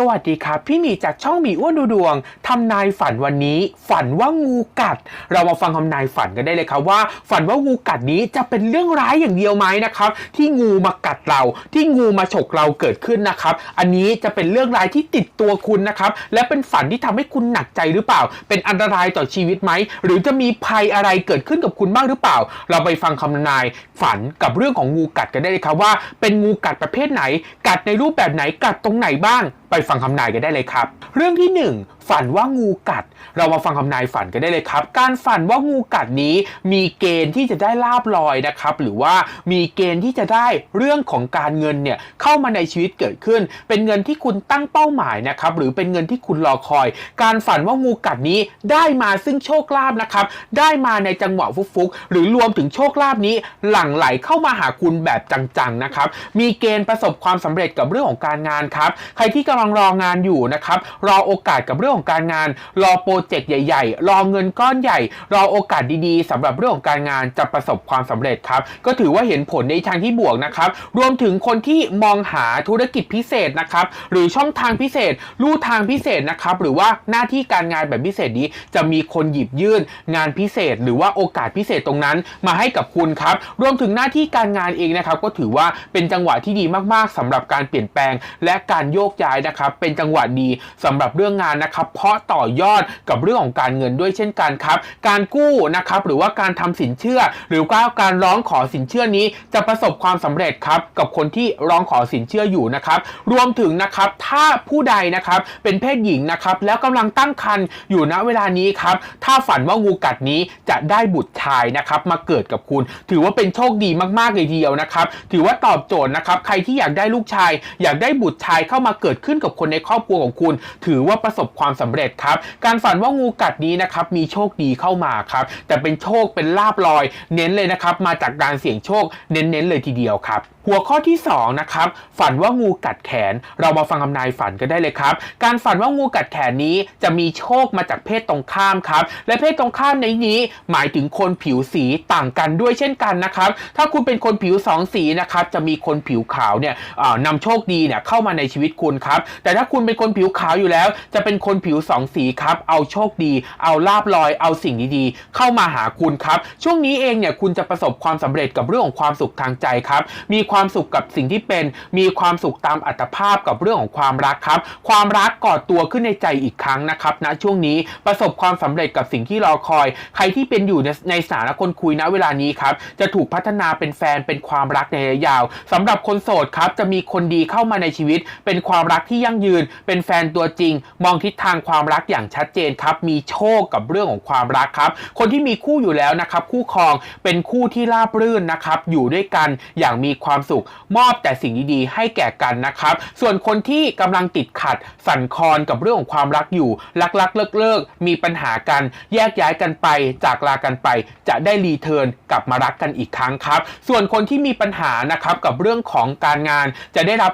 สวัสดีครับ พี่หมีจากช่องหมีอ้วนดูดวงทำนายฝันวันนี้ ฝันว่างูกัด เรามาฟังคำนายฝันกันได้เลยครับว่า ฝันว่างูกัดนี้จะเป็นเรื่องร้ายอย่างเดียวไหมนะครับ ที่งูมากัดเรา ที่งูมาฉกเราเกิดขึ้นนะครับ อันนี้จะเป็นเรื่องร้ายที่ติดตัวคุณนะครับ และเป็นฝันที่ทำให้คุณหนักใจหรือเปล่า เป็นอันตรายต่อชีวิตไหมหรือจะมีภัยอะไรเกิดขึ้นกับคุณบ้างหรือเปล่า เราไปฟังคำนายฝันกับเรื่องของงูกัดกันได้เลยครับว่า เป็นงูกัดประเภทไหน กัดในรูปแบบไหนกัดตรงไหนบ้าง ไปฟังคำนายกันได้เลยครับ เรื่องที่หนึ่ง ฝันว่างูกัด เรามาฟังคำนายฝันกันได้เลยครับ การฝันว่างูกัดนี้มีเกณฑ์ที่จะได้ลาบลอยนะครับ หรือว่ามีเกณฑ์ที่จะได้เรื่องของการเงินเนี่ยเข้ามาในชีวิตเกิดขึ้น เป็นเงินที่คุณตั้งเป้าหมายนะครับ หรือเป็นเงินที่คุณรอคอย การฝันว่างูกัดนี้ได้มาซึ่งโชคลาภนะครับ ได้มาในจังหวะฟุกๆหรือรวมถึงโชคลาภนี้หลั่งไหลเข้ามาหาคุณแบบจังๆนะครับ มีเกณฑ์ประสบความสำเร็จกับเรื่องของการงานครับ ใครที่กำลังรองานอยู่นะครับ รอโอกาสกับเรื่องของการงาน รอโปรเจกต์ใหญ่ ๆ รอเงินก้อนใหญ่ รอโอกาสดีๆสำหรับเรื่องของการงานจะประสบความสำเร็จครับ ก็ถือว่าเห็นผลในทางที่บวกนะครับ รวมถึงคนที่มองหาธุรกิจพิเศษนะครับ หรือช่องทางพิเศษ ลู่ทางพิเศษนะครับ หรือว่าหน้าที่การงานแบบพิเศษนี้ จะมีคนหยิบยื่น งานพิเศษ หรือว่าโอกาสพิเศษตรงนั้น มาให้กับคุณครับ รวมถึงหน้าที่การงานเองนะครับ ก็ถือว่าเป็นจังหวะที่ดีมากๆสำหรับการเปลี่ยนแปลง และการโยกย้ายนะครับ เป็นจังหวะดีสำหรับเรื่องงานนะครับเพราะต่อยอดกับเรื่องของการเงินด้วยเช่นกันครับ การกู้นะครับหรือว่าการทำสินเชื่อ หรือว่าการร้องขอสินเชื่อนี้ จะประสบความสำเร็จครับกับคนที่ร้องขอสินเชื่ออยู่นะครับ รวมถึงนะครับถ้าผู้ใดนะครับเป็นเพศหญิงนะครับแล้วกำลังตั้งครรภ์อยู่ณเวลานี้ครับถ้าฝันว่างูกัดนี้จะได้บุตรชายนะครับมาเกิดกับคุณ ถือว่าเป็นโชคดีมากๆเลยทีเดียวนะครับถือว่าตอบโจทย์นะครับใครที่อยากได้ลูกชาย อยากได้บุตรชายเข้ามาเกิดขึ้นกับคนในครอบครัวของคุณ ถือว่าประสบความสำเร็จครับ การฝันว่างูกัดนี้นะครับมีโชคดีเข้ามาครับ แต่เป็นโชคเป็นลาบลอย เน้นเลยนะครับ มาจากการเสี่ยงโชคเน้นๆเลยทีเดียวครับ หัวข้อที่2นะครับฝันว่างูกัดแขน เรามาฟังคำนายฝันกันได้เลยครับ การฝันว่างูกัดแขนนี้จะมีโชคมาจากเพศตรงข้ามครับ และเพศตรงข้ามในนี้ หมายถึงคนผิวสีต่างกันด้วยเช่นกันนะครับ ถ้าคุณเป็นคนผิวสองสีนะครับจะมีคนผิวขาวเนี่ยนำโชคดีเนี่ยเข้ามาในชีวิตคุณครับ แต่ถ้าคุณเป็นคนผิวขาวอยู่แล้ว จะเป็นคนผิวสองสีครับเอาโชคดี เอาลาบลอยเอาสิ่งดีๆ เข้ามาหาคุณครับ ช่วงนี้เองเนี่ยคุณจะประสบความสำเร็จกับเรื่องของความสุขทางใจครับ มีความความสุขกับสิ่งที่เป็น มีความสุขตามอัตภาพกับเรื่องของความรักครับ ความรักก่อตัวขึ้นในใจอีกครั้งนะครับณช่วงนี้ประสบความสำเร็จกับสิ่งที่รอคอย ใครที่เป็นอยู่ในในสถานะคนคุยณเวลานี้ครับ จะถูกพัฒนาเป็นแฟนเป็นความรักในระยะยาวสำหรับคนโสดครับจะมีคนดีเข้ามาในชีวิต เป็นความรักที่ยั่งยืน เป็นแฟนตัวจริง มองทิศทางความรักอย่างชัดเจนครับ มีโชคกับเรื่องของความรักครับ คนที่มีคู่อยู่แล้วนะครับ คู่ครองเป็นคู่ที่ราบรื่นนะครับ อยู่ด้วยกันอย่างมีความสุข มอบแต่สิ่งดีๆให้แก่กันนะครับ ส่วนคนที่กำลังติดขัด สั่นคลอนกับเรื่องของความรักอยู่รักรักเลิกเลิกๆมีปัญหากัน แยกย้ายกันไปจากลากันไป จะได้รีเทิร์นกลับมารักกันอีกครั้งครับ ส่วนคนที่มีปัญหานะครับกับเรื่องของการงานจะได้รับ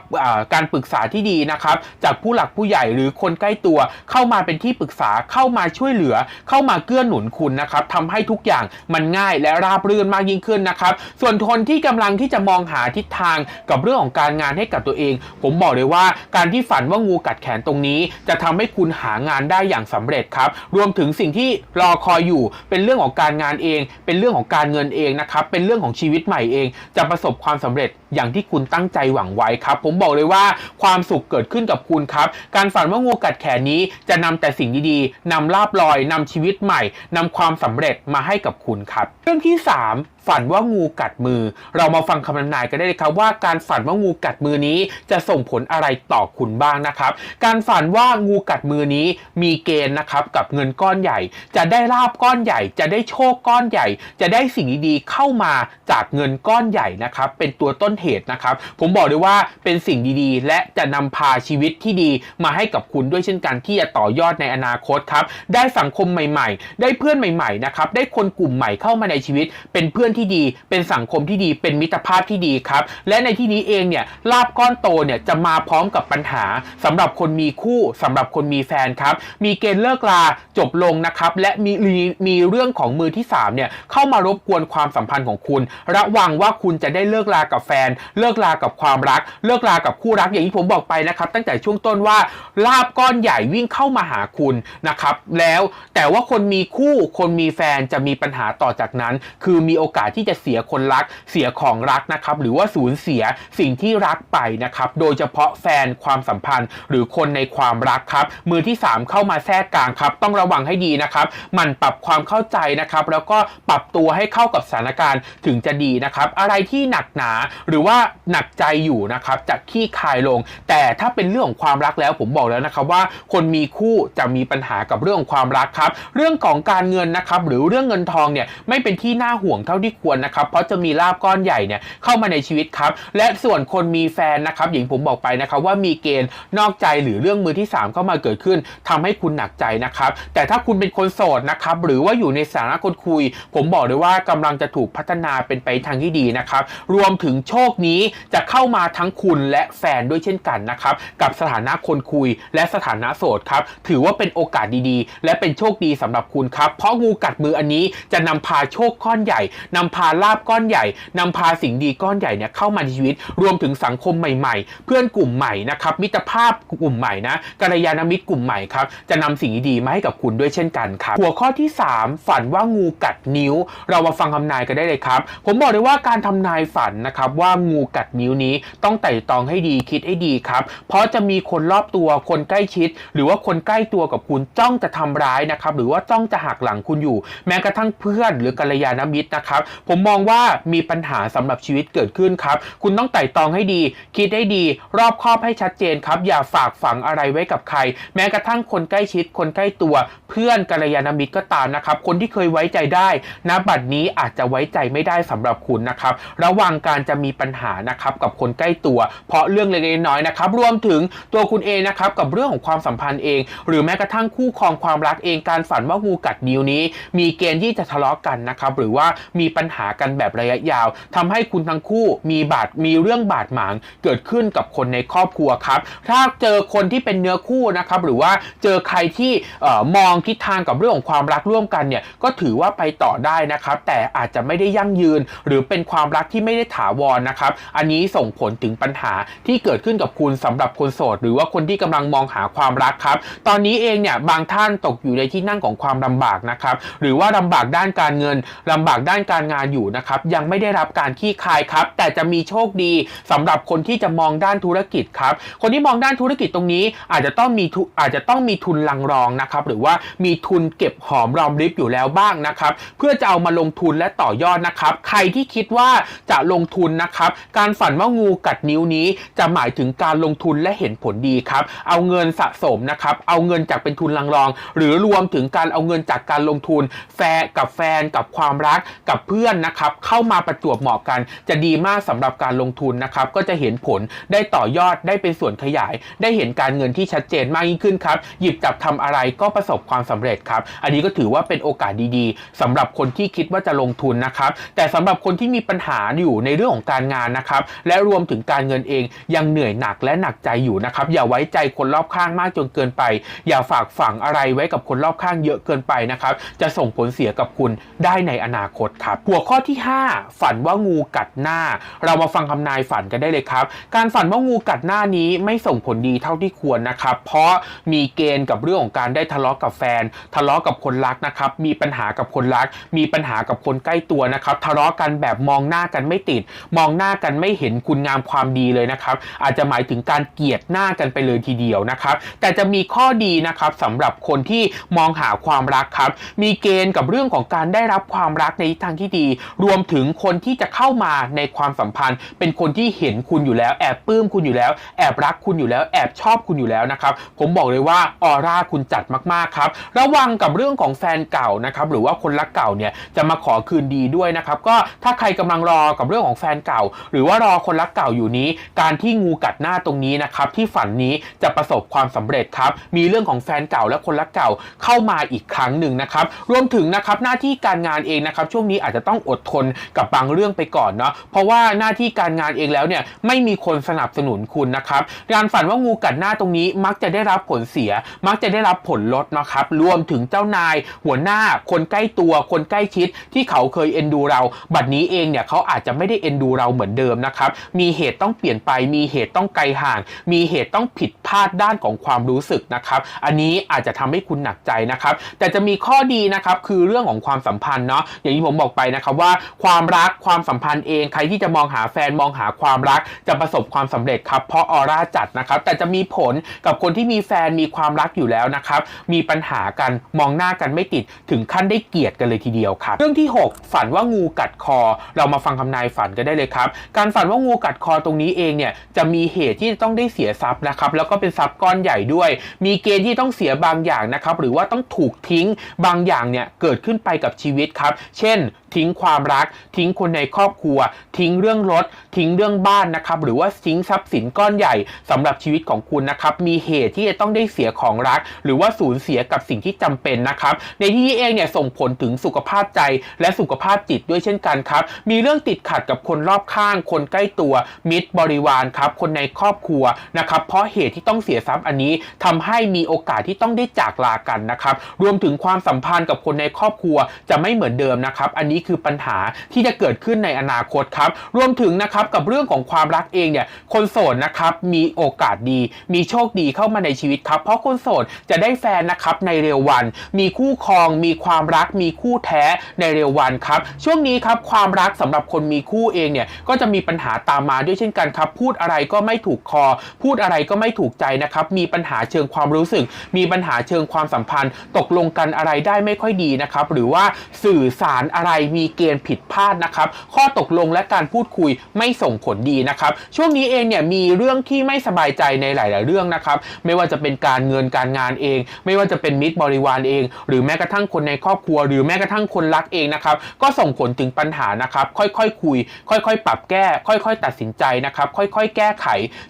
การปรึกษาที่ดีนะครับ จากผู้หลักผู้ใหญ่หรือคนใกล้ตัว เข้ามาเป็นที่ปรึกษาเข้ามาช่วยเหลือ เข้ามาเกื้อหนุนคุณนะครับทำให้ทุกอย่างมันง่ายและราบรื่นมากยิ่งขึ้นนะครับ ส่วนคนที่กำลังที่จะมองหาทิศทางกับเรื่องของการงานให้กับตัวเอง ผมบอกเลยว่าการที่ฝันว่างูกัดแขนตรงนี้ จะทำให้คุณหางานได้อย่างสำเร็จครับ รวมถึงสิ่งที่รอคอยอยู่เป็นเรื่องของการงานเอง เป็นเรื่องของการเงินเองนะครับเป็นเรื่องของชีวิตใหม่เอง จะประสบความสำเร็จ อย่างที่คุณตั้งใจหวังไว้ครับ ผมบอกเลยว่าความสุขเกิดขึ้นกับคุณครับ การฝันว่างูกัดแขนนี้จะนำแต่สิ่งดีๆนำลาบลอยนำชีวิตใหม่นำความสำเร็จมาให้กับคุณครับ เรื่องที่ 3 ฝันว่างูกัดมือ เรามาฟังคำทำนายกันได้เลยครับว่าการฝันว่างูกัดมือนี้จะส่งผลอะไรต่อคุณบ้างนะครับ การฝันว่างูกัดมือนี้มีเกณฑ์นะครับกับเงินก้อนใหญ่ จะได้ลาบก้อนใหญ่ จะได้โชคก้อนใหญ่ จะได้สิ่งดีๆเข้ามาจากเงินก้อนใหญ่นะครับเป็นตัวต้นเหตุนะครับ ผมบอกเลยว่าเป็นสิ่งดีๆ และจะนำพาชีวิตที่ดีมาให้กับคุณด้วยเช่นกันที่จะต่อยอดในอนาคตครับ ได้สังคมใหม่ ๆ ได้เพื่อนใหม่ๆนะครับ ได้คนกลุ่มใหม่เข้ามาในชีวิต เป็นเพื่อนที่ดี เป็นสังคมที่ดี เป็นมิตรภาพที่ดีครับ และในที่นี้เองเนี่ยลาบก้อนโตเนี่ยจะมาพร้อมกับปัญหาสำหรับคนมีคู่สำหรับคนมีแฟนครับ มีเกณฑ์เลิกลาจบลงนะครับ และมีมีมีเรื่องของมือที่สามเนี่ยเข้ามารบกวนความสัมพันธ์ของคุณ ระวังว่าคุณจะได้เลิกลากับแฟนเลิกลากับความรัก เลิกลากับคู่รักอย่างที่ผมบอกไปนะครับ ตั้งแต่ช่วงต้นว่าลาบก้อนใหญ่วิ่งเข้ามาหาคุณนะครับแล้วแต่ว่าคนมีคู่คนมีแฟนจะมีปัญหาต่อจากนั้น คือมีโอกาสที่จะเสียคนรักเสียของรักนะครับหรือว่าสูญเสียสิ่งที่รักไปนะครับโดยเฉพาะแฟนความสัมพันธ์ หรือคนในความรักครับมือที่ 3 เข้ามาแทรกกลางครับต้องระวังให้ดีนะครับมันปรับความเข้าใจนะครับแล้วก็ปรับตัวให้เข้ากับสถานการณ์ถึงจะดีนะครับอะไรที่หนักหนาหรือว่าหนักใจอยู่นะครับจะขี้คายลง แต่ถ้าเป็นเรื่องของความรักแล้วผมบอกแล้วนะครับว่าคนมีคู่จะมีปัญหากับเรื่องของความรักครับ เรื่องของการเงินนะครับหรือเรื่องเงินทองเนี่ยไม่เป็นที่น่าห่วงเท่าที่ควรนะครับเพราะจะมีลาบก้อนใหญ่เนี่ยเข้ามาในชีวิตครับและส่วนคนมีแฟนนะครับอย่างผมบอกไปนะครับว่ามีเกณฑ์นอกใจหรือเรื่องมือที่ 3 เข้ามาเกิดขึ้นทำให้คุณหนักใจนะครับ แต่ถ้าคุณเป็นคนโสดนะครับหรือว่าอยู่ในสถานะคนคุย ผมบอกเลยว่ากำลังจะถูกพัฒนาเป็นไปทางที่ดีนะครับรวมถึงโชคนี้จะเข้ามาทั้งคุณและแฟนด้วยเช่นกันนะครับกับสถานะคนคุยและสถานะโสดครับถือว่าเป็นโอกาสดีๆ และเป็นโชคดีสำหรับคุณครับ เพราะงูกัดมืออันนี้จะนำพาโชคก้อนใหญ่นำพาลาบก้อนใหญ่นำพาสิ่งดีก้อนใหญ่เนี่ยเข้ามาในชีวิต รวมถึงสังคมใหม่ ๆ เพื่อนกลุ่มใหม่นะครับมิตรภาพกลุ่มใหม่นะกัลยาณมิตรกลุ่มใหม่ครับจะนำสิ่งดีๆมาให้กับคุณด้วยเช่นกันครับหัวข้อที่ 3 ฝันว่างูกัดนิ้ว เรามาฟังคำนายกันได้เลยครับ ผมบอกเลยว่าการทำนายฝันนะครับว่างูกัดนิ้วนี้ต้องไต่ตองให้ดีคิดให้ดีครับ เพราะจะมีคนรอบตัวคนใกล้ชิด หรือว่าคนใกล้ตัวกับคุณจ้องจะทำร้ายนะครับหรือว่าจ้องจะหักหลังคุณอยู่ แม้กระทั่งเพื่อนหรือกัลยาณมิตรนะครับ ผมมองว่ามีปัญหาสำหรับชีวิตเกิดขึ้นครับ คุณต้องไต่ตองให้ดี คิดให้ดี รอบคอบให้ชัดเจนครับ อย่าฝากฝังอะไรไว้กับใคร แม้กระทั่งคนใกล้ชิด คนใกล้ตัว เพื่อนกัลยาณมิตรก็ตามนะครับ คนที่เคยไว้ใจได้ณบัดนี้อาจจะไว้ใจไม่ได้สำหรับคุณนะครับ ระวังการจะมีปัญหานะครับกับคนใกล้ตัว เพราะเรื่องเล็กๆน้อยๆนะครับรวมถึงตัวคุณเองนะครับกับเรื่องของความสัมพันธ์เอง หรือแม้กระทั่งคู่ครองความรักเองการฝันว่างูกัดนิ้วนี้ มีเกณฑ์ที่จะทะเลาะกันนะครับหรือว่ามีปัญหากันแบบระยะยาวทำให้คุณทั้งคู่มีบาดมีเรื่องบาดหมางเกิดขึ้นกับคนในครอบครัวครับถ้าเจอคนที่เป็นเนื้อคู่นะครับหรือว่าเจอใครที่อมองทิศทางกับเรื่องของความรักร่วมกันเนี่ยก็ถือว่าไปต่อได้นะครับแต่อาจจะไม่ได้ยั่งยืน หรือเป็นความรักที่ไม่ได้ถาวรนะครับ อันนี้ส่งผลถึงปัญหาที่เกิดขึ้นกับคุณสำหรับคนโสด หรือว่าคนที่กำลังมองหาความรักครับ ตอนนี้เองเนี่ยบางท่านตกอยู่ในที่นั่งของความลำบากนะครับ หรือว่าลำบากด้านการเงินลำบากด้านการงานอยู่นะครับ ยังไม่ได้รับการขี้คายครับ แต่จะมีโชคดีสำหรับคนที่จะมองด้านธุรกิจครับ คนที่มองด้านธุรกิจตรงนี้อาจจะต้องมีทุอาจจะต้องมีทุนลังรองนะครับ หรือว่ามีทุนเก็บหอมรอมริบอยู่แล้วบ้างนะครับ เพื่อจะเอามาลงทุนและต่อยอดนะครับ ใครที่คิดว่าจะลงทุนนะครับการฝันว่างูกัดนิ้วนี้จะหมายถึงการลงทุนและเห็นผลดีครับ เอาเงินสะสมนะครับ เอาเงินจากเป็นทุนลังรอง หรือรวมถึงการเอาเงินจากการลงทุน แฟนกับแฟนกับความรักกับเพื่อนนะครับเข้ามาประจวบเหมาะกัน จะดีมากสำหรับการลงทุนนะครับ ก็จะเห็นผลได้ต่อยอดได้เป็นส่วนขยาย ได้เห็นการเงินที่ชัดเจนมากยิ่งขึ้นครับ หยิบจับทำอะไรก็ประสบความสำเร็จครับ อันนี้ก็ถือว่าเป็นโอกาสดีๆสำหรับคนที่คิดว่าจะลงทุนนะครับ แต่สำหรับคนที่มีปัญหาอยู่ในเรื่องของการงานนะครับและรวมถึงการเงินเองยังเหนื่อยหนักและหนักใจอยู่นะครับอย่าไว้ใจคนรอบข้างมากจนเกินไป อย่าฝากฝังอะไรไว้กับคนรอบข้างเยอะเกินไปนะครับจะส่งผลเสียกับคุณได้ในอนาคตครับหัวข้อที่ 5 ฝันว่างูกัดหน้า เรามาฟังคำนายฝันกันได้เลยครับ การฝันว่างูกัดหน้านี้ไม่ส่งผลดีเท่าที่ควรนะครับ เพราะมีเกณฑ์กับเรื่องของการได้ทะเลาะกับแฟน ทะเลาะกับคนรักนะครับ มีปัญหากับคนรัก มีปัญหากับคนใกล้ตัวนะครับ ทะเลาะกันแบบมองหน้ากันไม่ติด มองหน้ากันไม่เห็นคุณงามความดีเลยนะครับ อาจจะหมายถึงการเกลียดหน้ากันไปเลยทีเดียวนะครับ แต่จะมีข้อดีนะครับสำหรับคนที่มองหาความรักครับ มีเกณฑ์กับเรื่องของการได้รับความรักในทางที่ดี รวมถึงคนที่จะเข้ามาในความสัมพันธ์ เป็นคนที่เห็นคุณอยู่แล้วแอบปลื้มคุณอยู่แล้ว แอบรักคุณอยู่แล้วแอบชอบคุณอยู่แล้วนะครับ ผมบอกเลยว่าออร่าคุณจัดมากๆครับ ระวังกับเรื่องของแฟนเก่านะครับหรือว่าคนรักเก่าเนี่ยจะมาขอคืนดีด้วยนะครับก็ถ้าใครกำลังรอกับเรื่องของแฟนเก่าหรือว่ารอคนรักเก่าอยู่นี้ การที่งูกัดหน้าตรงนี้นะครับที่ฝันนี้จะประสบความสำเร็จครับ มีเรื่องของแฟนเก่าและคนรักเก่าเข้ามาอีกครั้งหนึ่งนะครับ รวมถึงนะครับหน้าที่การงานเองนะครับ ช่วงนี้อาจจะต้องอดทนกับบางเรื่องไปก่อนเนาะเพราะว่าหน้าที่การงานเองแล้วเนี่ยไม่มีคนสนับสนุนคุณนะครับการฝันว่างูกัดหน้าตรงนี้มักจะได้รับผลเสีย มักจะได้รับผลลดนะครับรวมถึงเจ้านาย หัวหน้า คนใกล้ตัว คนใกล้ชิดที่เขาเคยเอ็นดูเรา บัดนี้เองเนี่ยเขาอาจจะไม่ได้เอ็นดูเราเหมือนมือนเดิมนะครับ มีเหตุต้องเปลี่ยนไป มีเหตุต้องไกลห่าง มีเหตุต้องผิดพลาดด้านของความรู้สึกนะครับ อันนี้อาจจะทำให้คุณหนักใจนะครับ แต่จะมีข้อดีนะครับคือเรื่องของความสัมพันธ์เนาะ อย่างที่ผมบอกไปนะครับว่าความรักความสัมพันธ์เองใครที่จะมองหาแฟนมองหาความรักจะประสบความสำเร็จครับเพราะออร่าจัดนะครับ แต่จะมีผลกับคนที่มีแฟนมีความรักอยู่แล้วนะครับ มีปัญหากันมองหน้ากันไม่ติดถึงขั้นได้เกลียดกันเลยทีเดียวครับ เรื่องที่ 6 ฝันว่างูกัดคอ เรามาฟังคำนายฝันกันได้เลยครับการฝันว่างูกัดคอตรงนี้เองเนี่ยจะมีเหตุที่ต้องได้เสียทรัพย์นะครับแล้วก็เป็นทรัพย์ก้อนใหญ่ด้วย มีเกณฑ์ที่ต้องเสียบางอย่างนะครับหรือว่าต้องถูกทิ้งบางอย่างเนี่ยเกิดขึ้นไปกับชีวิตครับ เช่น ทิ้งความรัก ทิ้งคนในครอบครัว ทิ้งเรื่องรถ ทิ้งเรื่องบ้านนะครับ หรือว่าทิ้งทรัพย์สินก้อนใหญ่สำหรับชีวิตของคุณนะครับ มีเหตุที่จะต้องได้เสียของรัก หรือว่าสูญเสียกับสิ่งที่จำเป็นนะครับ ในที่นี้เองเนี่ยส่งผลถึงสุขภาพใจ และสุขภาพจิตด้วยเช่นกันครับ มีเรื่องติดขัดกับคนรอบข้าง คนใกล้ตัว มิตรบริวารครับ คนในครอบครัวนะครับ เพราะเหตุที่ต้องเสียทรัพย์อันนี้ทำให้มีโอกาสที่ต้องได้จากลากันนะครับ รวมถึงความสัมพันธ์กับคนในครอบครัวจะไม่เหมือนเดิมนะครับ อันนี้คือปัญหาที่จะเกิดขึ้นในอนาคตครับ รวมถึงนะครับกับเรื่องของความรักเองเนี่ยคนโสดนะครับมีโอกาสดี มีโชคดีเข้ามาในชีวิตครับ เพราะคนโสดจะได้แฟนนะครับในเร็ววัน มีคู่ครอง มีความรัก มีคู่แท้ในเร็ววันครับ ช่วงนี้ครับความรักสำหรับคนมีคู่เองเนี่ยก็จะมีปัญหาตามมาด้วยเช่นกันครับ พูดอะไรก็ไม่ถูกคอ พูดอะไรก็ไม่ถูกใจนะครับ มีปัญหาเชิงความรู้สึก มีปัญหาเชิงความสัมพันธ์ ตกลงกันอะไรได้ไม่ค่อยดีนะครับ หรือว่าสื่อสารอะไรมีเกณฑ์ผิดพลาดนะครับ ข้อตกลงและการพูดคุยไม่ส่งผลดีนะครับ ช่วงนี้เองเนี่ยมีเรื่องที่ไม่สบายใจในหลาย ๆ เรื่องนะครับ ไม่ว่าจะเป็นการเงินการงานเอง ไม่ว่าจะเป็นมิตรบริวารเอง หรือแม้กระทั่งคนในครอบครัว หรือแม้กระทั่งคนรักเองนะครับ ก็ส่งผลถึงปัญหานะครับ ค่อยๆคคุย ค่อย ๆ ปรับแก้ ค่อย ๆ ตัดสินใจนะครับ ค่อย ๆ แก้ไข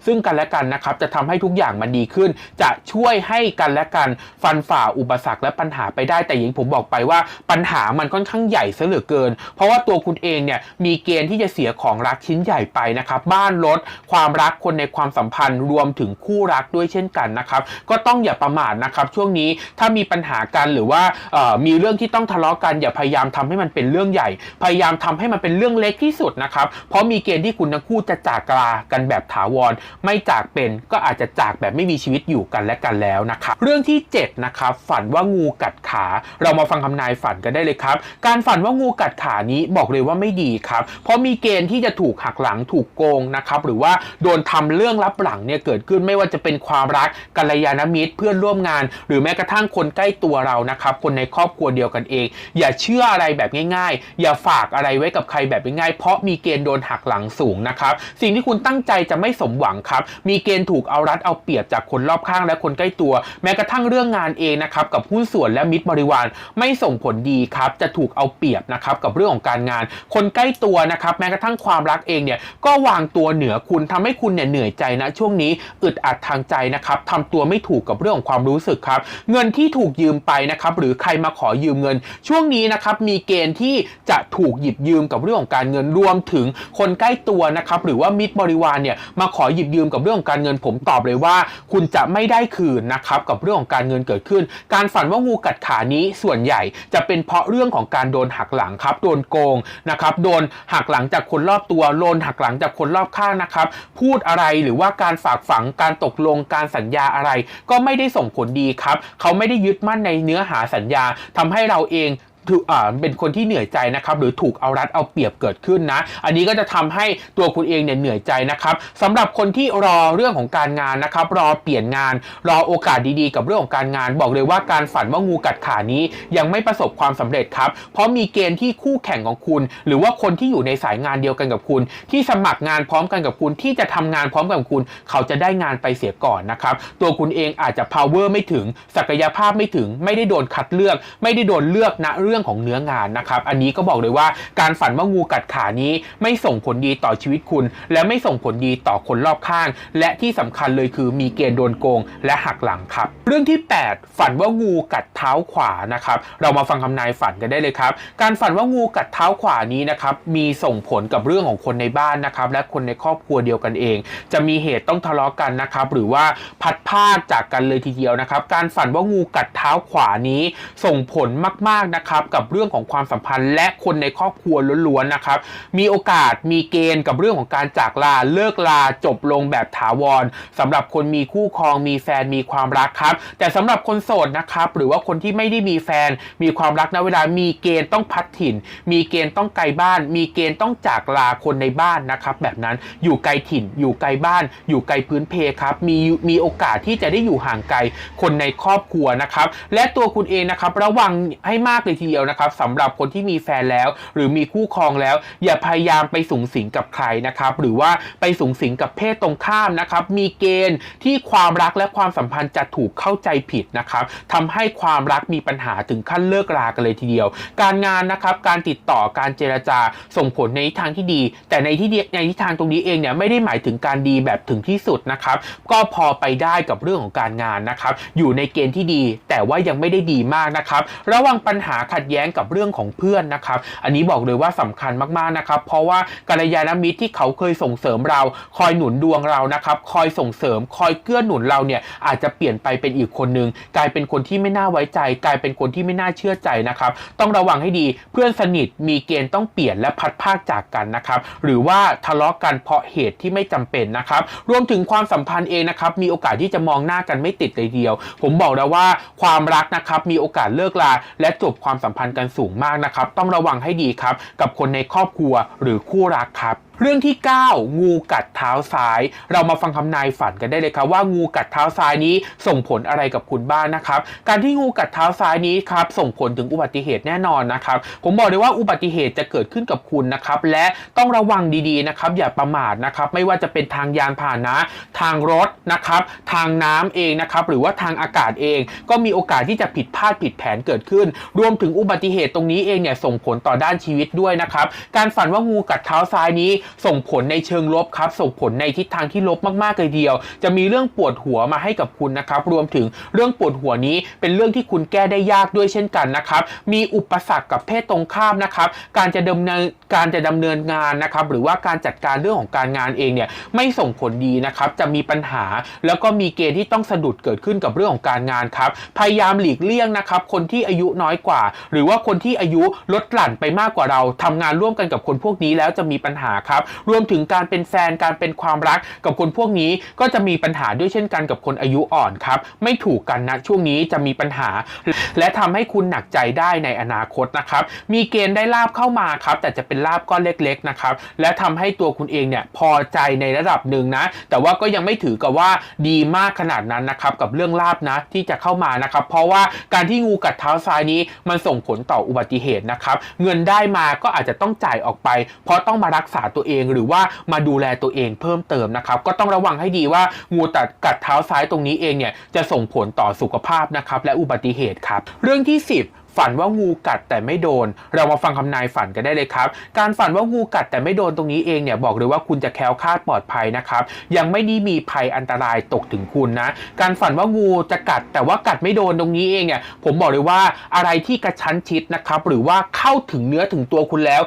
ซึ่งกันและกันนะครับ จะทำให้ทุกอย่างมันดีขึ้น จะช่วยให้กันและกันฟันฝ่าอุปสรรคและปัญหาไปได้ แต่อย่างผมบอกไปว่าปัญหามันค่อนข้างใหญ่ซะเหลือเกินเพราะว่าตัวคุณเองเนี่ยมีเกณฑ์ที่จะเสียของรักชิ้นใหญ่ไปนะครับ บ้านรถความรักคนในความสัมพันธ์รวมถึงคู่รักด้วยเช่นกันนะครับ ก็ต้องอย่าประมาทนะครับ ช่วงนี้ถ้ามีปัญหากันหรือว่ามีเรื่องที่ต้องทะเลาะกันอย่าพยายามทำให้มันเป็นเรื่องใหญ่ พยายามทำให้มันเป็นเรื่องเล็กที่สุดนะครับ เพราะมีเกณฑ์ที่คุณทั้งคู่จะจากลากันแบบถาวร ไม่จากเป็นก็อาจจะจากแบบไม่มีชีวิตอยู่กันและกันแล้วนะครับเรื่องที่7นะครับฝันว่างูกัดขา เรามาฟังคำนายฝันกันได้เลยครับ การฝันว่างูกัดขานี้บอกเลยว่าไม่ดีครับ เพราะมีเกณฑ์ที่จะถูกหักหลังถูกโกงนะครับหรือว่าโดนทำเรื่องลับหลังเนี่ยเกิดขึ้นไม่ว่าจะเป็นความรักกัลยาณมิตรเพื่อนร่วมงาน หรือแม้กระทั่งคนใกล้ตัวเรานะครับคนในครอบครัวเดียวกันเอง อย่าเชื่ออะไรแบบง่าย ๆ อย่าฝากอะไรไว้กับใครแบบง่ายๆเพราะมีเกณฑ์โดนหักหลังสูงนะครับสิ่งที่คุณตั้งใจจะไม่สมหวังครับ มีเกณฑ์ถูกเอารัดเอาเปรียบจากคนรอบข้างและคนใกล้ตัว แม้กระทั่งเรื่องงานเองนะครับกับหุ้นส่วนและมิตรบริวารไม่ส่งผลดีครับจะถูกเอาเปรียบนะครับกับเรื่องของการงาน คนใกล้ตัวนะครับแม้กระทั่งความรักเองเนี่ยก็วางตัวเหนือคุณทำให้คุณเนี่ยเหนื่อยใจนะช่วงนี้อึดอัดทางใจนะครับทำตัวไม่ถูกกับเรื่องของความรู้สึกครับ เงินที่ถูกยืมไปนะครับหรือใครมาขอยืมเงิน ช่วงนี้นะครับมีเกณฑ์ที่จะถูกหยิบยืมกับเรื่องของการเงินรวมถึงคนใกล้ตัวนะครับหรือว่ามิตรบริวารเนี่ยมาขอหยิบยืมกับเรื่องของการเงินผมตอบเลยว่า คุณจะไม่ได้คืนนะครับกับเรื่องของการเงินเกิดขึ้น การฝันว่างูกัดขานี้ส่วนใหญ่จะเป็นเพราะเรื่องของการโดนหักหลังครับโดนโกงนะครับโดนหักหลังจากคนรอบตัวโดนหักหลังจากคนรอบข้างนะครับ พูดอะไรหรือว่าการฝากฝังการตกลงการสัญญาอะไร ก็ไม่ได้ส่งผลดีครับ เขาไม่ได้ยึดมั่นในเนื้อหาสัญญาทำให้เราเอง ถูกอ่าเป็นคนที่เหนื่อยใจนะครับหรือถูกเอารัดเอาเปรียบเกิดขึ้นนะ อันนี้ก็จะทำให้ตัวคุณเองเนี่ยเหนื่อยใจนะครับสำหรับคนที่รอเรื่องของการงานนะครับ รอเปลี่ยนงาน รอโอกาสดีๆ กับเรื่องของการงาน บอกเลยว่าการฝันว่างูกัดขานี้ยังไม่ประสบความสำเร็จครับ เพราะมีเกณฑ์ที่คู่แข่งของคุณ หรือว่าคนที่อยู่ในสายงานเดียวกันกับคุณ ที่สมัครงานพร้อมกันกับคุณที่จะทำงานพร้อมกับคุณ เขาจะได้งานไปเสียก่อนนะครับตัวคุณเองอาจจะ power ไม่ถึง ศักยภาพไม่ถึง ไม่ได้โดนคัดเลือก ไม่ได้โดนเลือกณเรื่องื่องของเนื้องานนะครับ อันนี้ก็บอกเลยว่าการฝันว่างูกัดขานี้ไม่ส่งผลดีต่อชีวิตคุณ และไม่ส่งผลดีต่อคนรอบข้าง และที่สำคัญเลยคือมีเกณฑ์โดนโกง และหักหลังครับ เรื่องที่ 8 ฝันว่างูกัดเท้าขวานะครับ เรามาฟังคำนายฝันกันได้เลยครับ การฝันว่างูกัดเท้าขวานี้นะครับมีส่งผลกับเรื่องของคนในบ้านนะครับ และคนในครอบครัวเดียวกันเอง จะมีเหตุต้องทะเลาะกันนะครับ หรือว่าพัดพากจากกันเลยทีเดียวนะครับ การฝันว่างูกัดเท้าขวานี้ส่งผลมากๆนะครับนะครับกับเรื่องของความสัมพันธ์ และคนในครอบครัวล้วนๆนะครับมีโอกาสมีเกณฑ์กับเรื่องของการจากลาเลิกลาจบลงแบบถาวรสำหรับคนมีคู่ครองมีแฟนมีความรักครับ แต่สำหรับคนโสดนะครับหรือว่าคนที่ไม่ได้มีแฟนมีความรักนะเวลามีเกณฑ์ต้องพัดถิ่น มีเกณฑ์ต้องไกลบ้าน มีเกณฑ์ต้องจากลาคนในบ้านนะครับแบบนั้นอยู่ไกลถิ่น อยู่ไกลบ้าน อยู่ไกลพื้นเพครับมีมีโอกาสที่จะได้อยู่ห่างไกลคนในครอบครัวนะครับและตัวคุณเองนะครับระวังให้มากเลยทีดียวนะครับสำหรับคนที่มีแฟนแล้ว หรือมีคู่ครองแล้ว อย่าพยายามไปสูงสิงกับใครนะครับหรือว่าไปสูงสิงกับเพศตรงข้ามนะครับมีเกณฑ์ที่ความรักและความสัมพันธ์จะถูกเข้าใจผิดนะครับทำให้ความรักมีปัญหาถึงขั้นเลิกรากันเลยทีเดียว การงานนะครับการติดต่อการเจรจาส่งผลในทางที่ดี แต่ในที่ในทิศทางตรงนี้เองเนี่ยไม่ได้หมายถึงการดีแบบถึงที่สุดนะครับก็พอไปได้กับเรื่องของการงานนะครับอยู่ในเกณฑ์ที่ดี แต่ว่ายังไม่ได้ดีมากนะครับระวังปัญหาขัดแย้งกับเรื่องของเพื่อนนะครับ อันนี้บอกเลยว่าสำคัญมากๆนะครับ เพราะว่ากัลยาณมิตรที่เขาเคยส่งเสริมเรา คอยหนุนดวงเรานะครับ คอยส่งเสริม คอยเกื้อหนุนเราเนี่ยอาจจะเปลี่ยนไปเป็นอีกคนนึง กลายเป็นคนที่ไม่น่าไว้ใจ กลายเป็นคนที่ไม่น่าเชื่อใจนะครับ ต้องระวังให้ดีเพื่อนสนิทมีเกณฑ์ต้องเปลี่ยนและพัดภาคจากกันนะครับ หรือว่าทะเลาะกันเพราะเหตุที่ไม่จำเป็นนะครับ รวมถึงความสัมพันธ์เองนะครับ มีโอกาสที่จะมองหน้ากันไม่ติดเลยเดียว ผมบอกแล้วว่าความรักนะครับ มีโอกาสเลิกลาและจบความสัมพันธ์กันสูงมากนะครับ ต้องระวังให้ดีครับ กับคนในครอบครัวหรือคู่รักครับเรื่องที่ 9 งูกัดเท้าซ้าย เรามาฟังคำนายฝันกันได้เลยครับว่างูกัดเท้าซ้ายนี้ส่งผลอะไรกับคุณบ้างนะครับ การที่งูกัดเท้าซ้ายนี้ครับส่งผลถึงอุบัติเหตุแน่นอนนะครับ ผมบอกเลยว่าอุบัติเหตุจะเกิดขึ้นกับคุณนะครับ และต้องระวังดีๆนะครับ อย่าประมาทนะครับ ไม่ว่าจะเป็นทางยานพาหนะ ทางรถนะครับ ทางน้ำเองนะครับ หรือว่าทางอากาศเอง ก็มีโอกาสที่จะผิดพลาดผิดแผนเกิดขึ้น รวมถึงอุบัติเหตุตรงนี้เองเนี่ยส่งผลต่อด้านชีวิตด้วยนะครับ การฝันว่างูกัดเท้าซ้ายนี้ส่งผลในเชิงลบครับ ส่งผลในทิศทางที่ลบมากๆเลยเดียว จะมีเรื่องปวดหัวมาให้กับคุณนะครับ รวมถึงเรื่องปวดหัวนี้เป็นเรื่องที่คุณแก้ได้ยากด้วยเช่นกันนะครับ มีอุปสรรคกับเพศตรงข้ามนะครับ การจะดำเนินการจะดำเนินงานนะครับ หรือว่าการจัดการเรื่องของการงานเองเนี่ยไม่ส่งผลดีนะครับ จะมีปัญหาแล้วก็มีเกณฑ์ที่ต้องสะดุดเกิดขึ้นกับเรื่องของการงานครับ พยายามหลีกเลี่ยงนะครับ คนที่อายุน้อยกว่า หรือว่าคนที่อายุลดหลั่นไปมากกว่าเราทำงานร่วมกันกับคนพวกนี้แล้วจะมีปัญหาครับรวมถึงการเป็นแฟนการเป็นความรักกับคนพวกนี้ก็จะมีปัญหาด้วยเช่นกันกับคนอายุอ่อนครับ ไม่ถูกกันนะช่วงนี้จะมีปัญหา และทำให้คุณหนักใจได้ในอนาคตนะครับ มีเกณฑ์ได้ลาบเข้ามาครับ แต่จะเป็นลาบก้อนเล็กๆนะครับ และทำให้ตัวคุณเองเนี่ยพอใจในระดับหนึ่งนะ แต่ว่าก็ยังไม่ถือกับว่าดีมากขนาดนั้นนะครับ กับเรื่องลาบนะที่จะเข้ามานะครับ เพราะว่าการที่งูกัดเท้าซ้ายนี้มันส่งผลต่ออุบัติเหตุนะครับ เงินได้มาก็อาจจะต้องจ่ายออกไป เพราะต้องมารักษาตัวเอง หรือว่ามาดูแลตัวเองเพิ่มเติมนะครับ ก็ต้องระวังให้ดีว่างูตัดกัดเท้าซ้ายตรงนี้เองเนี่ยจะส่งผลต่อสุขภาพนะครับและอุบัติเหตุครับ เรื่องที่ 10 ฝันว่างูกัดแต่ไม่โดน เรามาฟังคำนายฝันกันได้เลยครับ การฝันว่างูกัดแต่ไม่โดนตรงนี้เองเนี่ยบอกเลยว่าคุณจะแคล้วคลาดปลอดภัยนะครับ ยังไม่ได้มีภัยอันตรายตกถึงคุณนะ การฝันว่างูจะกัดแต่ว่ากัดไม่โดนตรงนี้เองเนี่ยผมบอกเลยว่าอะไรที่กระชั้นชิดนะครับ หรือว่าเข้าถึงเนื้อถึงตัวคุณแล้ว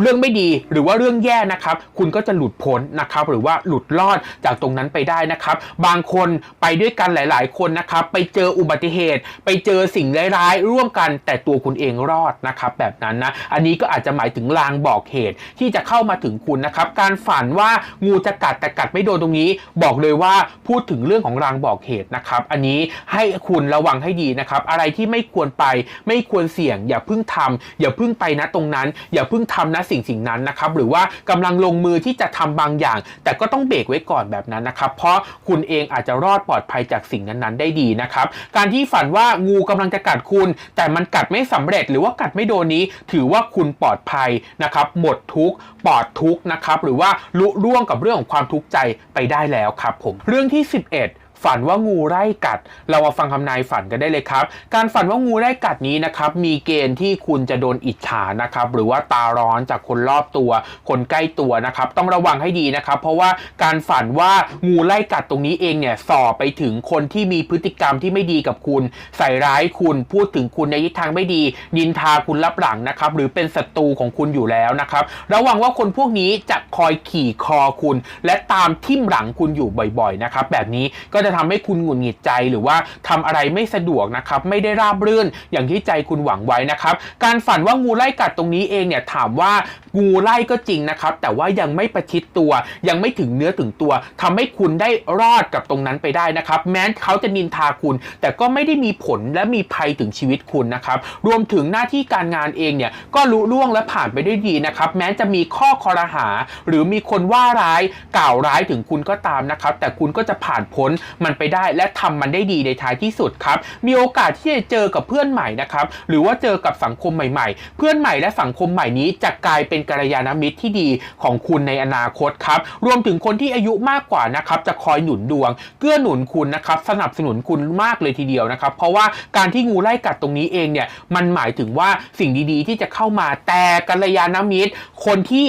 เรื่องไม่ดีหรือว่าเรื่องแย่นะครับ คุณก็จะหลุดพ้นนะครับ หรือว่าหลุดรอดจากตรงนั้นไปได้นะครับ บางคนไปด้วยกันหลาย ๆ คนนะครับ ไปเจออุบัติเหตุ ไปเจอสิ่งร้ายๆร่วมกันแต่ตัวคุณเองรอดนะครับแบบนั้นนะอันนี้ก็อาจจะหมายถึงลางบอกเหตุที่จะเข้ามาถึงคุณนะครับการฝันว่างูจะกัดแต่กัดไม่โดนตรงนี้ บอกเลยว่าพูดถึงเรื่องของรางบอกเหตุนะครับอันนี้ให้คุณระวังให้ดีนะครับอะไรที่ไม่ควรไปไม่ควรเสี่ยง อย่าเพิ่งทำอย่าเพิ่งไปนะตรงนั้น อย่าเพิ่งทำนะสิ่งสิ่งนั้นนะครับหรือว่ากำลังลงมือที่จะทำบางอย่าง แต่ก็ต้องเบรกไว้ก่อนแบบนั้นนะครับเพราะคุณเองอาจจะรอดปลอดภัยจากสิ่งนั้นๆ ได้ดีนะครับการที่ฝันว่างูกำลังจะกัดคุณ แต่แต่มันกัดไม่สำเร็จหรือว่ากัดไม่โดนนี้ ถือว่าคุณปลอดภัยนะครับหมดทุกปลอดทุกนะครับหรือว่าลุร่วงกับเรื่องของความทุกข์ใจไปได้แล้วครับผมเรื่องที่ 11 ฝันว่างูไล่กัด เรามาฟังคำนายฝันกันได้เลยครับ การฝันว่างูไล่กัดนี้นะครับมีเกณฑ์ที่คุณจะโดนอิจฉานะครับหรือว่าตาร้อนจากคนรอบตัว คนใกล้ตัวนะครับต้องระวังให้ดีนะครับ เพราะว่าการฝันว่างูไล่กัดตรงนี้เองเนี่ยส่อไปถึงคนที่มีพฤติกรรมที่ไม่ดีกับคุณ ใส่ร้ายคุณพูดถึงคุณในทิศทางไม่ดี นินทาคุณรับหลังนะครับหรือเป็นศัตรูของคุณอยู่แล้วนะครับระวังว่าคนพวกนี้จะคอยขี่คอคุณ และตามทิ่มหลังคุณอยู่บ่อยๆนะครับแบบนี้ก็จะทำให้คุณหงุดหงิดใจหรือว่าทำอะไรไม่สะดวกนะครับไม่ได้ราบรื่นอย่างที่ใจคุณหวังไว้นะครับการฝันว่างูไล่กัดตรงนี้เองเนี่ยถามว่างูไล่ก็จริงนะครับ แต่ว่ายังไม่ประชิดตัว ยังไม่ถึงเนื้อถึงตัวทำให้คุณได้รอดกับตรงนั้นไปได้นะครับ แม้เขาจะนินทาคุณ แต่ก็ไม่ได้มีผลและมีภัยถึงชีวิตคุณนะครับ รวมถึงหน้าที่การงานเองเนี่ยก็ลุล่วงและผ่านไปได้ดีนะครับ แม้จะมีข้อคอรหา หรือมีคนว่าร้ายกล่าวร้ายถึงคุณก็ตามนะครับ แต่คุณก็จะผ่านพ้นมันไปได้และทำมันได้ดีในท้ายที่สุดครับ มีโอกาสที่จะเจอกับเพื่อนใหม่นะครับหรือว่าเจอกับสังคมใหม่ ๆ เพื่อนใหม่และสังคมใหม่นี้จะกลายเป็นกัลยาณมิตรที่ดีของคุณในอนาคตครับ รวมถึงคนที่อายุมากกว่านะครับจะคอยหนุนดวง เกื้อหนุนคุณนะครับสนับสนุนคุณมากเลยทีเดียวนะครับ เพราะว่าการที่งูไล่กัดตรงนี้เองเนี่ยมันหมายถึงว่าสิ่งดีๆ ที่จะเข้ามาแต่กัลยาณมิตร คนที่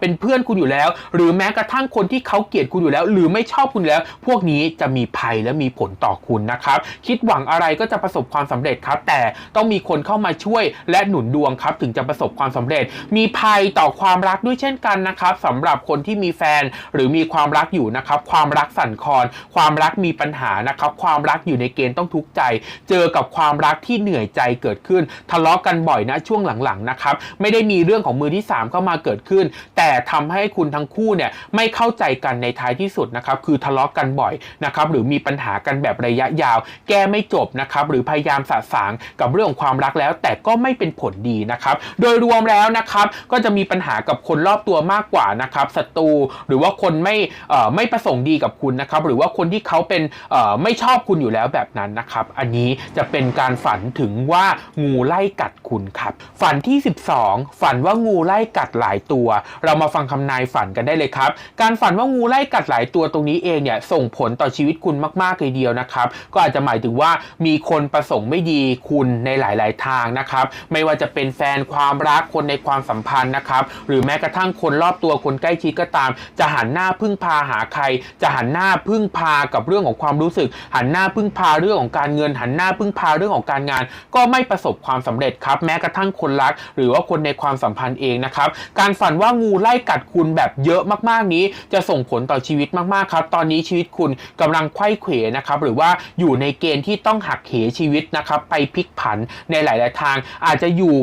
เป็นเพื่อนคุณอยู่แล้ว หรือแม้กระทั่งคนที่เขาเกลียดคุณอยู่แล้ว หรือไม่ชอบคุณแล้ว พวกนี้จะมีีภัยและมีผลต่อคุณนะครับ คิดหวังอะไรก็จะประสบความสำเร็จครับ แต่ต้องมีคนเข้ามาช่วยและหนุนดวงครับ ถึงจะประสบความสำเร็จ มีภัยต่อความรักด้วยเช่นกันนะครับสำหรับคนที่มีแฟนหรือมีความรักอยู่นะครับ ความรักสั่นคลอน ความรักมีปัญหานะครับ ความรักอยู่ในเกณฑ์ต้องทุกข์ใจ เจอกับความรักที่เหนื่อยใจเกิดขึ้น ทะเลาะกันบ่อยนะช่วงหลังๆนะครับ ไม่ได้มีเรื่องของมือที่ 3 เข้ามาเกิดขึ้น แต่ทำให้คุณทั้งคู่เนี่ยไม่เข้าใจกันในท้ายที่สุดนะครับ คือทะเลาะกันบ่อยนะครับหรือมีปัญหากันแบบระยะยาว แก้ไม่จบนะครับหรือพยายามสะสางกับเรื่องของความรักแล้ว แต่ก็ไม่เป็นผลดีนะครับ โดยรวมแล้วนะครับก็จะมีปัญหากับคนรอบตัวมากกว่านะครับศัตรูหรือว่าคนไม่ไม่ประสงค์ดีกับคุณนะครับ หรือว่าคนที่เขาเป็นไม่ชอบคุณอยู่แล้วแบบนั้นนะครับ อันนี้จะเป็นการฝันถึงว่างูไล่กัดคุณครับ ฝันที่ 12 ฝันว่างูไล่กัดหลายตัว เรามาฟังคำนายฝันกันได้เลยครับ การฝันว่างูไล่กัดหลายตัวตรงนี้เองเนี่ยส่งผลต่อชีวิตคุณมากๆเลยเดียวนะครับ ก็อาจจะหมายถึงว่ามีคนประสงค์ไม่ดีคุณในหลาย ๆ ทางนะครับ ไม่ว่าจะเป็นแฟนความรักคนในความสัมพันธ์นะครับ หรือแม้กระทั่งคนรอบตัวคนใกล้ชิดก็ตาม จะหันหน้าพึ่งพาหาใคร จะหันหน้าพึ่งพากับเรื่องของความรู้สึก หันหน้าพึ่งพาเรื่องของการเงิน หันหน้าพึ่งพาเรื่องของการงาน ก็ไม่ประสบความสำเร็จครับ แม้กระทั่งคนรัก หรือว่าคนในความสัมพันธ์เองนะครับ การฝันว่างูไล่กัดคุณแบบเยอะมาก ๆนี้ จะส่งผลต่อชีวิตมาก ๆ ครับ ตอนนี้ชีวิตคุณกำลังไข้เขวนะครับหรือว่าอยู่ในเกณฑ์ที่ต้องหักเหชีวิตนะครับไปพลิกผันในหลาย ๆ ทาง อาจจะอยู่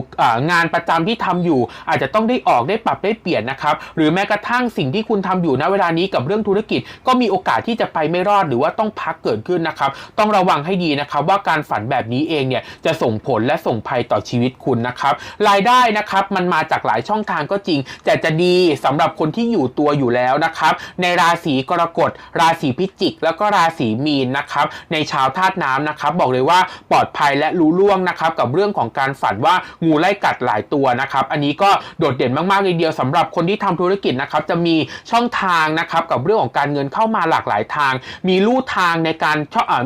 งานประจำที่ทำอยู่ อาจจะต้องได้ออกได้ปรับได้เปลี่ยนนะครับหรือแม้กระทั่งสิ่งที่คุณทำอยู่ณเวลานี้กับเรื่องธุรกิจ ก็มีโอกาสที่จะไปไม่รอดหรือว่าต้องพักเกิดขึ้นนะครับต้องระวังให้ดีนะครับว่าการฝันแบบนี้เองเนี่ยจะส่งผลและส่งภัยต่อชีวิตคุณนะครับรายได้นะครับมันมาจากหลายช่องทางก็จริง แต่จะดีสำหรับคนที่อยู่ตัวอยู่แล้วนะครับในราศีกรกฎราศีพิจิก แล้วก็ราศีมีนนะครับในชาวธาตุน้ำนะครับบอกเลยว่าปลอดภัยและรู้ล่วงนะครับกับเรื่องของการฝันว่างูไล่กัดหลายตัวนะครับอันนี้ก็โดดเด่นมากๆเลยเดียวสำหรับคนที่ทำธุรกิจนะครับจะมีช่องทางนะครับกับเรื่องของการเงินเข้ามาหลากหลายทาง มีลู่ทางในการ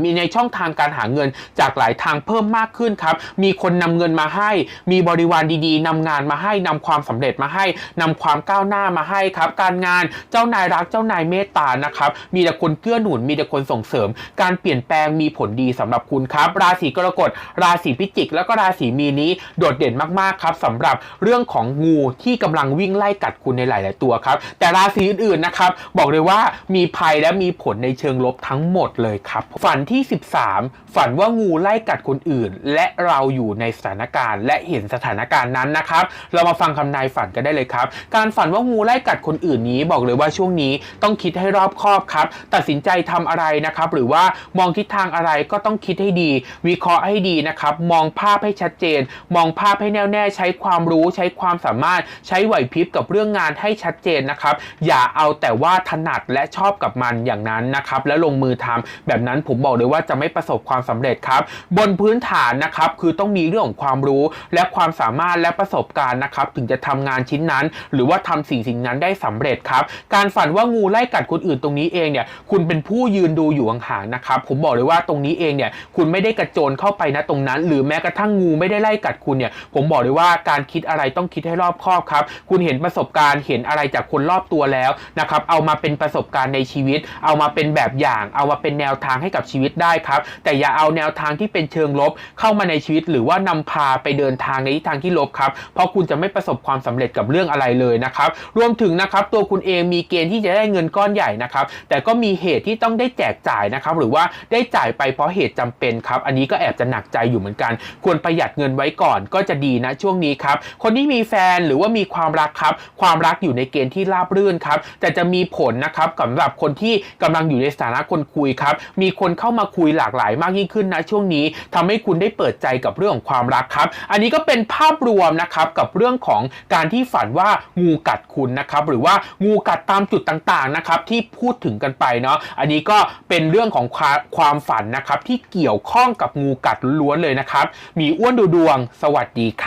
มีในช่องทางการหาเงินจากหลายทางเพิ่มมากขึ้นครับมีคนนำเงินมาให้ มีบริวารดีๆนำงานมาให้นำความสำเร็จมาให้นำความก้าวหน้ามาให้ครับการงานเจ้านายรักเจ้านายเมตตานะครับมีแต่คนเกื้อหนุนมีแต่คนส่งเสริม การเปลี่ยนแปลงมีผลดีสำหรับคุณครับ ราศีกรกฎ ราศีพิจิก แล้วก็ราศีมีนี้โดดเด่นมากๆครับสำหรับเรื่องของงูที่กำลังวิ่งไล่กัดคุณในหลาย ๆ ตัวครับ แต่ราศีอื่นๆนะครับบอกเลยว่ามีภัยและมีผลในเชิงลบทั้งหมดเลยครับ ฝันที่ 13 ฝันว่างูไล่กัดคนอื่น และเราอยู่ในสถานการณ์และเห็นสถานการณ์นั้นนะครับ เรามาฟังคำนายฝันกันได้เลยครับ การฝันว่างูไล่กัดคนอื่นนี้บอกเลยว่าช่วงนี้ต้องคิดให้รอบคอบครับ ตัดสินใจทำอะไรนะครับ หรือว่ามองทิศทางอะไรก็ต้องคิดให้ดี วิเคราะห์ให้ดีนะครับ มองภาพให้ชัดเจน มองภาพให้แน่วแน่ใช้ความรู้ใช้ความสามารถใช้ไหวพริบกับเรื่องงานให้ชัดเจนนะครับ อย่าเอาแต่ว่าถนัดและชอบกับมันอย่างนั้นนะครับ แล้วลงมือทำแบบนั้นผมบอกเลยว่าจะไม่ประสบความสำเร็จครับ บนพื้นฐานนะครับคือต้องมีเรื่องของความรู้และความสามารถและประสบการณ์นะครับ ถึงจะทำงานชิ้นนั้น หรือว่าทำสิ่งสิ่งนั้นได้สำเร็จครับ การฝันว่างูไล่กัดคนอื่นตรงนี้เองเนี่ยคุณเป็นผู้ยืนดูอยู่ห่างๆนะครับ ผมบอกเลยว่าตรงนี้เองเนี่ยคุณไม่ได้กระโจนเข้าไปนะตรงนั้น หรือแม้กระทั่งงูไม่ได้ไล่กัดคุณเนี่ยผมบอกเลยว่าการคิดอะไรต้องคิดให้รอบคอบครับ คุณเห็นประสบการณ์เห็นอะไรจากคนรอบตัวแล้วนะครับเอามาเป็นประสบการณ์ในชีวิต เอามาเป็นแบบอย่าง เอามาเป็นแนวทางให้กับชีวิตได้ครับ แต่อย่าเอาแนวทางที่เป็นเชิงลบเข้ามาในชีวิต หรือว่านำพาไปเดินทางในทิศทางที่ลบครับเพราะคุณจะไม่ประสบความสำเร็จกับเรื่องอะไรเลยนะครับรวมถึงนะครับตัวคุณเองมีเกณฑ์ที่จะได้เงินก้อนใหญ่นะครับแต่ก็มีเหตุที่ต้องได้แจกจ่ายนะครับหรือว่าได้จ่ายไปเพราะเหตุจำเป็นครับ อันนี้ก็แอบจะหนักใจอยู่เหมือนกัน ควรประหยัดเงินไว้ก่อนก็จะดีนะช่วงนี้ครับ คนที่มีแฟนหรือว่ามีความรักครับ ความรักอยู่ในเกณฑ์ที่ราบรื่นครับ แต่จะมีผลนะครับสำหรับคนที่กำลังอยู่ในสถานะคนคุยครับ มีคนเข้ามาคุยหลากหลายมากยิ่งขึ้นนะช่วงนี้ทำให้คุณได้เปิดใจกับเรื่องของความรักครับ อันนี้ก็เป็นภาพรวมนะครับกับเรื่องของการที่ฝันว่างูกัดคุณนะครับหรือว่างูกัดตามจุดต่างๆนะครับที่พูดถึงกันไปเนาะอันนี้ก็เป็นเรื่องของความความฝันนะครับที่เกี่ยวข้องกับงูกัดล้วนเลยนะครับ มีอ้วนดูดวง สวัสดีครับ